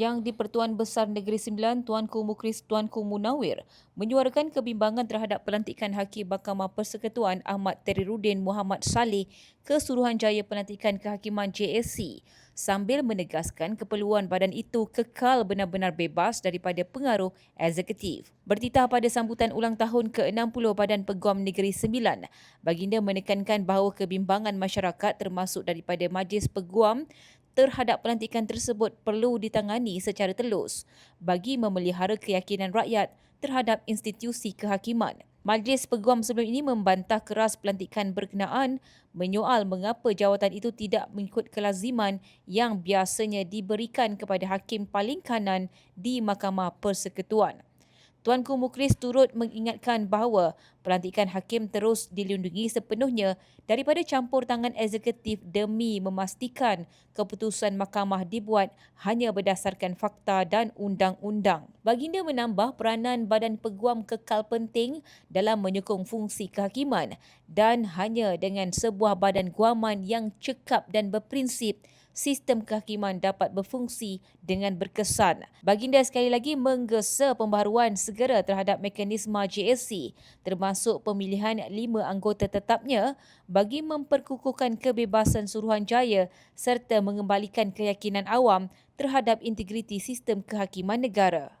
yang di-Pertuan Besar Negeri Sembilan Tuanku Mukris Tuanku Munawir menyuarakan kebimbangan terhadap pelantikan Hakim Mahkamah Persekutuan Ahmad Teriruddin Muhammad Saleh ke Suruhanjaya Pelantikan Kehakiman JSC sambil menegaskan keperluan badan itu kekal benar-benar bebas daripada pengaruh eksekutif. Bertitah pada sambutan ulang tahun ke-60 Badan Peguam Negeri Sembilan, baginda menekankan bahawa kebimbangan masyarakat termasuk daripada Majlis Peguam terhadap pelantikan tersebut perlu ditangani secara telus bagi memelihara keyakinan rakyat terhadap institusi kehakiman. Majlis Peguam sebelum ini membantah keras pelantikan berkenaan menyoal mengapa jawatan itu tidak mengikut kelaziman yang biasanya diberikan kepada hakim paling kanan di Mahkamah Persekutuan. Tuanku Mukris turut mengingatkan bahawa pelantikan hakim terus dilindungi sepenuhnya daripada campur tangan eksekutif demi memastikan keputusan mahkamah dibuat hanya berdasarkan fakta dan undang-undang. Baginda menambah peranan badan peguam kekal penting dalam menyokong fungsi kehakiman dan hanya dengan sebuah badan guaman yang cekap dan berprinsip sistem kehakiman dapat berfungsi dengan berkesan. Baginda sekali lagi menggesa pembaharuan segera terhadap mekanisme JSC termasuk pemilihan lima anggota tetapnya bagi memperkukuhkan kebebasan Suruhanjaya serta mengembalikan keyakinan awam terhadap integriti sistem kehakiman negara.